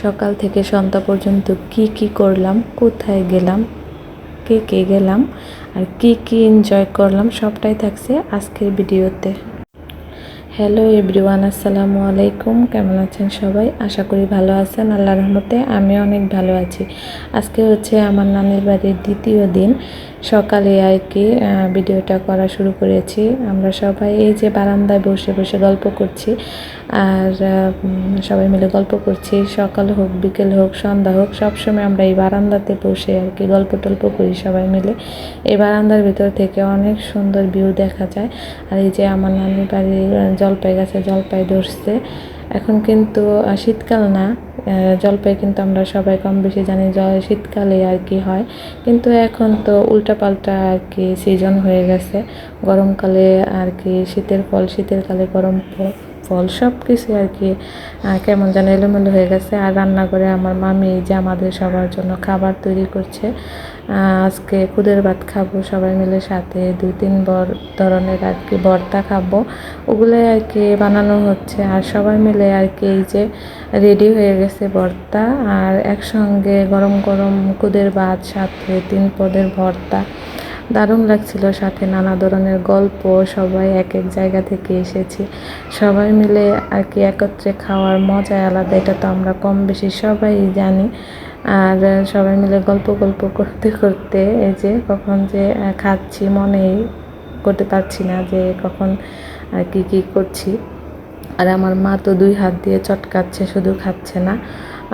সকাল থেকে সন্ধ্যা পর্যন্ত কি কি করলাম, কোথায় গেলাম, কে কে গেলাম, আর কি কি এনজয় করলাম, সবটাই থাকছে আজকের ভিডিওতে। হ্যালো এভরিওয়ান আসসালামু আলাইকুম, কেমন আছেন সবাই? আশা করি ভালো আছেন আল্লাহ রহমতে আমি অনেক ভালো আছি। আজকে হচ্ছে আমার নানির বাড়ির দ্বিতীয় দিন। সকালে আর কি ভিডিওটা করা শুরু করেছি। আমরা সবাই এই যে বারান্দায় বসে বসে গল্প করছি, আর সবাই মিলে গল্প করছি। সকাল হোক, বিকেল হোক, সন্ধ্যা হোক, সবসময় আমরা এই বারান্দাতে বসে আর কি গল্প টল্প করি সবাই মিলে। এই বারান্দার ভিতর থেকে অনেক সুন্দর ভিউ দেখা যায়। আর এই যে আমার নানির বাড়ির জলপাই গাছে জলপাই ধরছে, এখন কিন্তু শীতকাল না। জলপাই কিন্তু আমরা সবাই কম বেশি জানি শীতকালে আর কি হয়। কিন্তু এখন তো উল্টাপাল্টা আর কি সিজন হয়ে গেছে। গরমকালে আর কি শীতের ফল, শীতের কালে গরম ফ- ফল সব কিছু আর কি কেমন যেন এলোমেলো হয়ে গেছে। আর রান্না করে আমার মামি এই যে আমাদের সবার জন্য খাবার তৈরি করছে। আজকে খুদের ভাত খাব, সবাই মিলে সাথে দুই, তিন বর ধরনের আর কি ভর্তা খাব। ওগুলোই আর কি বানানো হচ্ছে। আর সবাই মিলে আর কি এই যে রেডি হয়ে গেছে ভর্তা। আর একসঙ্গে গরম গরম কুদের ভাত, সাথে তিন পদের ভর্তা। দারুণ লাগছিল সাথে নানা ধরনের গল্প, সবাই এক এক জায়গা থেকে এসেছি। সবাই মিলে আর কি একত্রে খাওয়ার মজাই আলাদা, এটা তো আমরা কম বেশি সবাই জানি। আর সবাই মিলে গল্প গল্প করতে করতে এই যে কখন যে খাচ্ছি মনেই করতে পারছি না যে কখন আর কি কি করছি। আর আমার মা তো দুই হাত দিয়ে চটকাচ্ছে, শুধু খাচ্ছে না।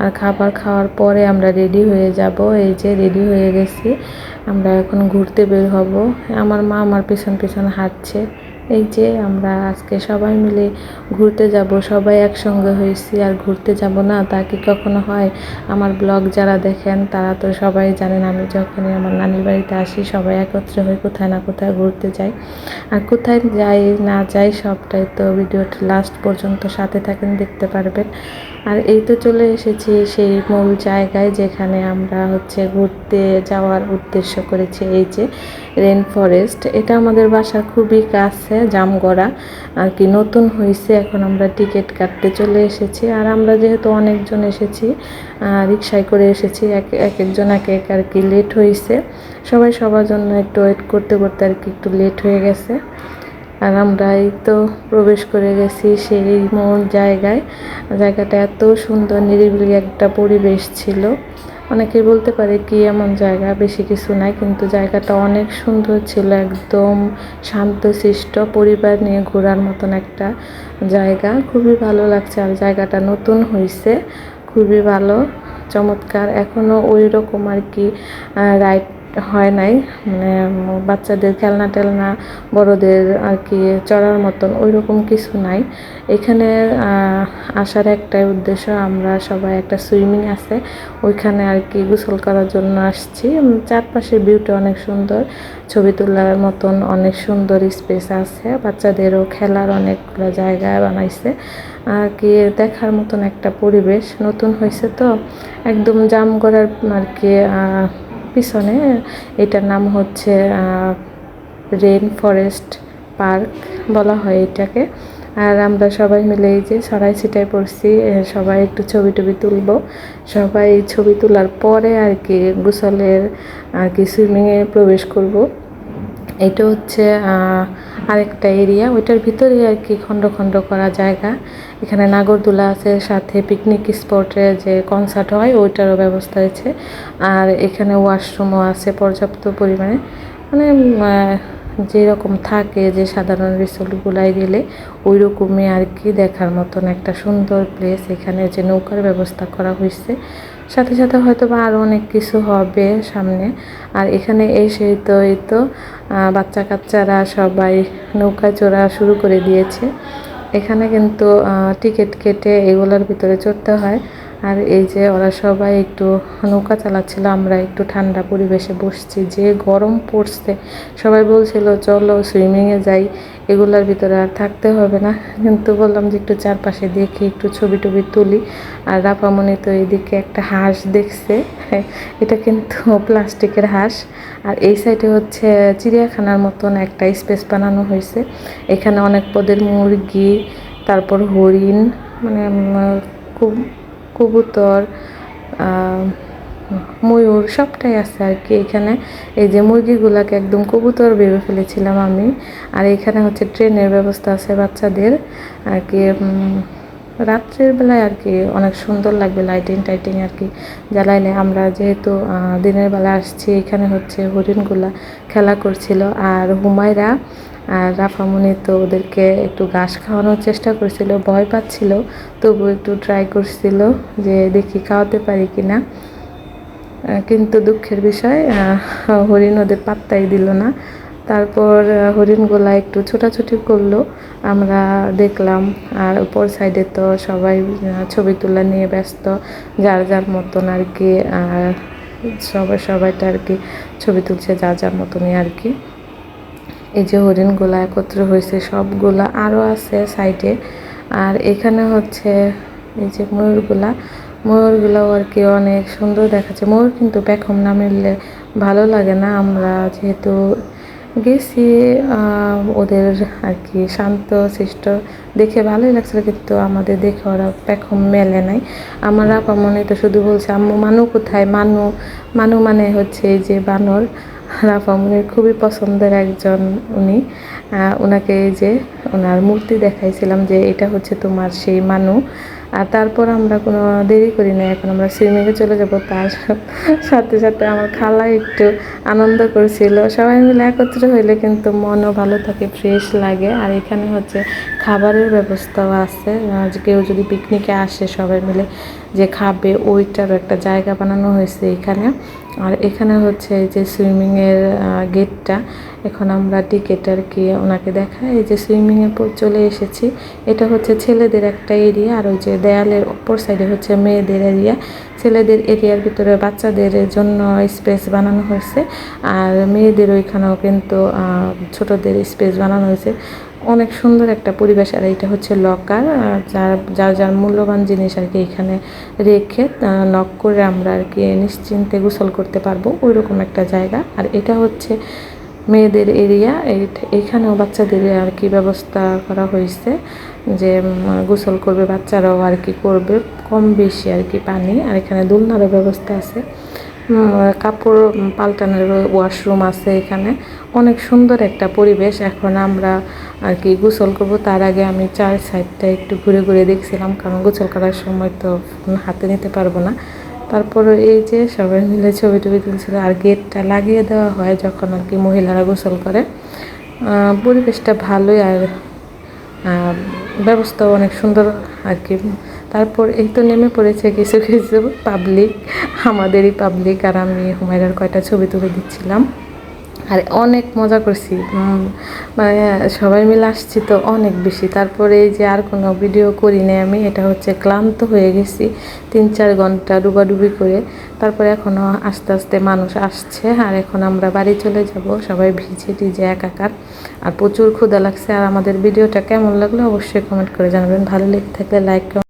আর খাবার খাওয়ার পরে আমরা রেডি হয়ে যাব। এই যে রেডি হয়ে গেছি। আমরা এখন ঘুরতে বের হব। আমার মা আমার পিছন পিছন হাঁটছে। এই যে আমরা আজকে সবাই মিলে ঘুরতে যাব। সবাই একসঙ্গে হয়েছি আর ঘুরতে যাব না। তা কি কখনো হয়? আমার ব্লগ যারা দেখেন, তারা তো সবাই জানেন আমি যখনই আমার নানির বাড়িতে আসি, সবাই একত্রে হয়ে কোথায় না কোথায় ঘুরতে যাই। আর কোথায় যাই না যাই সবটাই তো ভিডিওটা লাস্ট পর্যন্ত সাথে থাকেন, দেখতে পারবেন। আর এই তো চলে এসেছি সেই মূল জায়গায় যেখানে আমরা হচ্ছে ঘুরতে যাওয়ার উদ্দেশ্য করেছি, এই যে রেন ফরেস্ট এটা আমাদের বাসার খুবই কাছে, জামগড়া। আর কি নতুন হয়েছে এখন আমরা টিকিট কাটতে চলে এসেছি। আর আমরা যেহেতু অনেকজন এসেছি রিক্সায় করে এসেছি, এক এক একজন এক এক আর কি লেট হয়েছে সবাই সবার জন্য একটু ওয়েট করতে করতে আর কি একটু লেট হয়ে গেছে। আর আমরা এই তো প্রবেশ করে গেছি সেই মূল জায়গায়। জায়গাটা এত সুন্দর, নিরিবিলি একটা পরিবেশ ছিল। অনেকে বলতে পারে কি এমন জায়গা, বেশি কিছু নাই, কিন্তু জায়গাটা অনেক সুন্দর ছিল, একদম শান্তশিষ্ট, পরিবার নিয়ে ঘোরার মতন একটা জায়গা। খুবই ভালো লাগছে আর জায়গাটা নতুন হয়েছে খুবই ভালো, চমৎকার। এখনও ওই রকম আর কি রাইড হয় নাই। মানে বাচ্চাদের খেলনা টেলনা, বড়দের আর কি চড়ার মতন ওই রকম কিছু নাই। এখানে আসার একটাই উদ্দেশ্য আমরা সবাই একটা সুইমিং আছে। ওইখানে আর কি গোসল করার জন্য আসছি। চারপাশের ভিউটা অনেক সুন্দর। ছবি তোলার মতন অনেক সুন্দর স্পেস আছে। বাচ্চাদেরও খেলার অনেকগুলো জায়গা বানাইছে। আর কি দেখার মতন একটা পরিবেশ নতুন হয়েছে তো। একদম জাম করার আর কি পিছনে, এটার নাম হচ্ছে রেন ফরেস্ট পার্ক বলা হয় এটাকে। আর আমরা সবাই মিলে এই যে সরাই ছিটায় পড়ছি সবাই একটু ছবি টবি তুলব। সবাই ছবি তোলার পরে আর কি গোসলের, আর কি সুইমিংয়ে প্রবেশ করব। এটা হচ্ছে আরেকটা এরিয়া ওইটার ভিতরে আর কি খণ্ড খণ্ড করা জায়গা। এখানে নাগরদোলা আছে, সাথে পিকনিক স্পটে যে কনসার্ট হয়, ওইটারও ব্যবস্থা আছে আর এখানে ওয়াশরুমও আছে পর্যাপ্ত পরিমাণে। মানে যেরকম থাকে যে সাধারণ রিসোর্টগুলায় গেলে ওই রকমই আর কি দেখার মতন একটা সুন্দর প্লেস এখানে যে নৌকার ব্যবস্থা করা হয়েছে সাথে সাথে হয়তো বা আরও অনেক কিছু হবে সামনে। আর এখানে এসে তো এই তো বাচ্চা কাচ্চারা সবাই নৌকা চড়া শুরু করে দিয়েছে। এখানে কিন্তু টিকিট কেটে এগুলোর ভিতরে চড়তে হয়। আর এই যে ওরা সবাই একটু নৌকা চালাচ্ছিল, আমরা একটু ঠান্ডা পরিবেশে বসছি। যে গরম পড়ছে, সবাই বলছিল, চলো সুইমিংয়ে যাই, এগুলোর ভিতরে আর থাকতে হবে না। কিন্তু বললাম যে একটু চারপাশে দেখি, একটু ছবি টবি তুলি। আর রাপামণি তো এদিকে একটা হাঁস দেখছে, এটা কিন্তু প্লাস্টিকের হাঁস। আর এই সাইডে হচ্ছে চিড়িয়াখানার মতন একটা স্পেস বানানো হয়েছে। এখানে অনেক পদের মুরগি, তারপর হরিণ মানে খুব কবুতর ময়ূর সবটাই আছে আর কি এখানে। এই যে মুরগিগুলাকে একদম কবুতর ভেবে ফেলেছিলাম আমি। আর এখানে হচ্ছে ট্রেনের ব্যবস্থা আছে বাচ্চাদের। আর কি রাত্রের বেলায় আর কি অনেক সুন্দর লাগবে লাইটিং টাইটিং আর কি। জ্বালাইলে আমরা যেহেতু দিনের বেলা আসছি, এখানে হচ্ছে হরিণগুলা খেলা করছিল। আর হুমায়রা আর রাফামণি তো ওদেরকে একটু ঘাস খাওয়ানোর চেষ্টা করছিল ভয় পাচ্ছিল তবু একটু ট্রাই করছিল যে দেখি খাওয়াতে পারি কিনা। আহ, কিন্তু দুঃখের বিষয় হরিণ ওদের পাত্তাই দিল না। তারপর হরিণগুলা একটু ছোটাছুটি করল আমরা দেখলাম আর উপর সাইডে তো সবাই ছবি তোলা নিয়ে ব্যস্ত যার যার মতন আর কি আর সবাই সবাইটা আর কি ছবি তুলছে যার যার মতনই আর কি। এই যে হরিণগুলা একত্র হয়েছে, সবগুলা আরও আছে সাইডে। আর এখানে হচ্ছে এই যে ময়ূরগুলা, ময়ূরগুলাও আর কি অনেক সুন্দর দেখাচ্ছে। ময়ূর কিন্তু পেখম না মিললে ভালো লাগে না। আমরা যেহেতু গেছি ওদের আর কি শান্ত শিষ্ট দেখে ভালোই লাগছিল, কিন্তু আমাদের দেখে ওরা পেখম মেলে নাই। আমার আপা মনে তো শুধু বলছে, আম্মু, মানু কোথায়? মানু মানু মানে হচ্ছে এই যে বানর। রাফামনির খুবই পছন্দের একজন উনি। ওনাকে যে ওনার মূর্তি দেখাইছিলাম যে এটা হচ্ছে তোমার সেই মানু। আর তারপর আমরা কোনো দেরি করি না এখন আমরা সুইমিংয়ে চলে যাব। তার সাথে সাথে আমার খালা একটু আনন্দ করছিল। সবাই মিলে একত্র হইলে কিন্তু মনও ভালো থাকে ফ্রেশ লাগে। আর এখানে হচ্ছে খাবারের ব্যবস্থাও আছে। কেউ যদি পিকনিকে আসে সবাই মিলে যে খাবে ওইটার একটা জায়গা বানানো হয়েছে এখানে। আর এখানে হচ্ছে এই যে সুইমিংয়ের গেটটা এখন আমরা টিকিট আর কি ওনাকে দেখাই। এই যে সুইমিংয়ে চলে এসেছি। এটা হচ্ছে ছেলেদের একটা এরিয়া আর ওই যে দেয়ালের অপর সাইডে হচ্ছে মেয়েদের এরিয়া ছেলেদের এরিয়ার ভিতরে বাচ্চাদের জন্য স্পেস বানানো হয়েছে। আর মেয়েদের ওইখানেও কিন্তু ছোটদের স্পেস বানানো হয়েছে। অনেক সুন্দর একটা পরিবেশ। আর এটা হচ্ছে লকার যার যার যার মূল্যবান জিনিস আর কি এখানে রেখে নক করে আমরা আর কি নিশ্চিন্তে গোসল করতে পারব ওই রকম একটা জায়গা। আর এটা হচ্ছে মেয়েদের এরিয়া এখানেও বাচ্চাদের আর কি ব্যবস্থা করা হয়েছে যে গোসল করবে, বাচ্চারাও আর কি করবে, কম বেশি আর কি পানি। আর এখানে দোলনারও ব্যবস্থা আছে। কাপড় পাল্টানোর ওয়াশরুম আছে এখানে। অনেক সুন্দর একটা পরিবেশ। এখন আমরা আর কি গোসল করব। তার আগে আমি চার সাইডটা একটু ঘুরে ঘুরে দেখছিলাম কারণ গোসল করার সময় তো হাতে নিতে পারব না। তারপরে এই যে সবাই মিলে ছবি টবি তুলছিল আর গেটটা লাগিয়ে দেওয়া হয় যখন আর কি মহিলারা গোসল করে। পরিবেশটা ভালোই আর আহ, ব্যবস্থাও অনেক সুন্দর আর কি। তারপর এই তো নেমে পড়েছে কিছু কিছু পাবলিক আমাদেরই পাবলিক আর আমি হুমায়রার কয়টা ছবি তুলে দিচ্ছিলাম। আর অনেক মজা করছি মানে সবাই মিলে আসছি তো অনেক বেশি। তারপরে এই যে আর কোনো ভিডিও করি নাই আমি, এটা হচ্ছে ক্লান্ত হয়ে গেছি, তিন চার ঘণ্টা ডুবাডুবি করে। তারপরে এখনও আস্তে আস্তে মানুষ আসছে, আর এখন আমরা বাড়ি চলে যাব, সবাই ভিজে টিজে একাকার। আর প্রচুর ক্ষুদা লাগছে, আর আমাদের ভিডিওটা কেমন লাগল অবশ্যই কমেন্ট করে জানাবেন। ভালো লেগে থাকলে লাইক